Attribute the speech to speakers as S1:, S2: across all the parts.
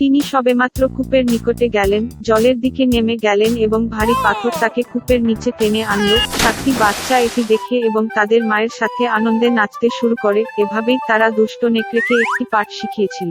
S1: তিনি সবেমাত্র কূপের নিকটে গেলেন, জলের দিকে নেমে গেলেন এবং ভারী পাথর তাকে কূপের নিচে টেনে আনল। সাতটি বাচ্চা এটি দেখে এবং তাদের মায়ের সাথে আনন্দে নাচতে শুরু করে, এভাবেই তারা দুষ্ট নেকড়েকে একটি পাঠ শিখিয়েছিল।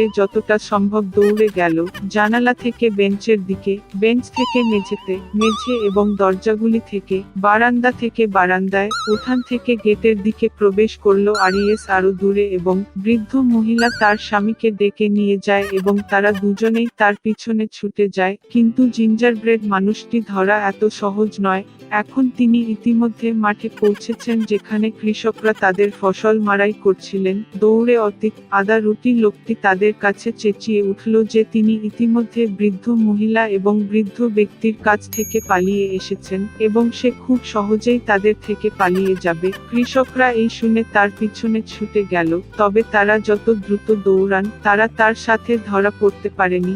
S1: যতটা সম্ভব দৌড়ে গেল, জানালা থেকে বেঞ্চের দিকে, বেঞ্চ থেকে মেঝেতে, মেঝে এবং দরজাগুলি থেকে, বারান্দা থেকে বারান্দায়, উঠান থেকে গেটের দিকে প্রবেশ করল আরিয়েস আরও দূরে এবং বৃদ্ধ মহিলা তার স্বামীকে ডেকে নিয়ে যায় এবং তারা দুজনেই তার পিছনে ছুটে যায়, কিন্তু জিঞ্জার ব্রেড মানুষটি ধরা এত সহজ নয়, এখন তিনি ইতিমধ্যে মাঠে পৌঁছেছেন যেখানে কৃষকরা তাদের ফসল মারাই করছিলেন, দৌড়ে অতীত আদা রুটি লোকটি তাদের কাছে চেঁচিয়ে উঠল যে তিনি ইতিমধ্যে বৃদ্ধ মহিলা এবং বৃদ্ধ ব্যক্তির কাছ থেকে পালিয়ে এসেছেন এবং সে খুব সহজেই তাদের থেকে পালিয়ে যাবে। কৃষকরা এই শুনে তার পিছনে ছুটে গেল, তবে তারা যত দ্রুত দৌড়ান, তারা তার সাথে ধরা পড়তে পারেনি।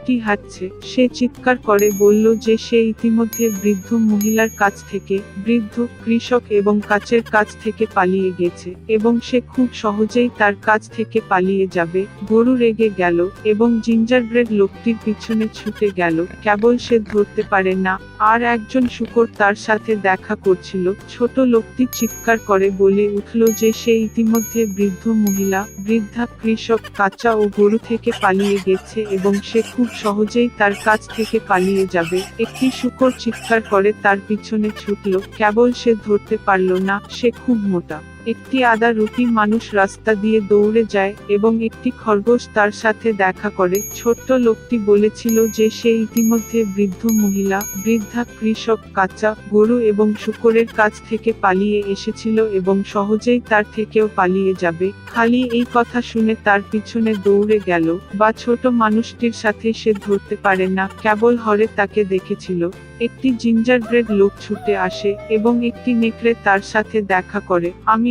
S1: গরুটি হাঁটছে? সে চিৎকার করে, বলল যে সে ইতিমধ্যে বৃদ্ধ মহিলার কাছ থেকে, বৃদ্ধ কৃষক এবং কাচের কাছ থেকে পালিয়ে গেছে, এবং সে খুব সহজেই তার কাছ থেকে পালিয়ে যাবে। গরু রেগে গেল এবং জিঞ্জার ব্রেড লোকটির পিছনে ছুটে গেল। কেবল সে ধরতে পারে না। আর একজন শুকর তার সাথে দেখা করছিল। ছোট লোকটি চিৎকার করে, বলে উঠল যে সে ইতিমধ্যে বৃদ্ধ মহিলা, বৃদ্ধা কৃষক, কাঁচা ও গরু থেকে পালিয়ে গেছে এবং সে খুব সহজেই তার কাছ থেকে পালিয়ে যাবে। একটি শুকর চিৎকার করে তার পিছনে ছুটল। কেবল সে ধরতে পারল না, সে খুব মোটা। একটি আদা রুটি মানুষ রাস্তা দিয়ে দৌড়ে যায় এবং একটি খরগোশ তার সাথে দেখা করে। ছোট্ট লোকটি বলেছিল যে সে ইতিমধ্যে বৃদ্ধ মহিলা, বৃদ্ধা কৃষক, কাঁচা, গরু এবং শুকরের কাছ থেকে পালিয়ে এসেছিল এবং সহজেই তার থেকেও পালিয়ে যাবে। খালি এই কথা শুনে তার পিছনে দৌড়ে গেল বা ছোট মানুষটির সাথে সে ধরতে পারে না। কেবল হরে তাকে দেখেছিল। একটি জিঞ্জার ব্রেড লোক ছুটে আসে এবং একটি নেকড়ে তার সাথে দেখা করে। আমি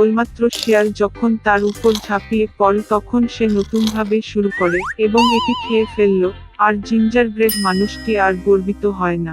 S2: কেবলমাত্র শেয়ার যখন তার উপর ঝাঁপিয়ে পড়ে তখন সে নতুনভাবে শুরু করে, এবং এটি খেয়ে ফেলল, আর জিঞ্জার ব্রেড মানুষটি আর গর্বিত হয় না।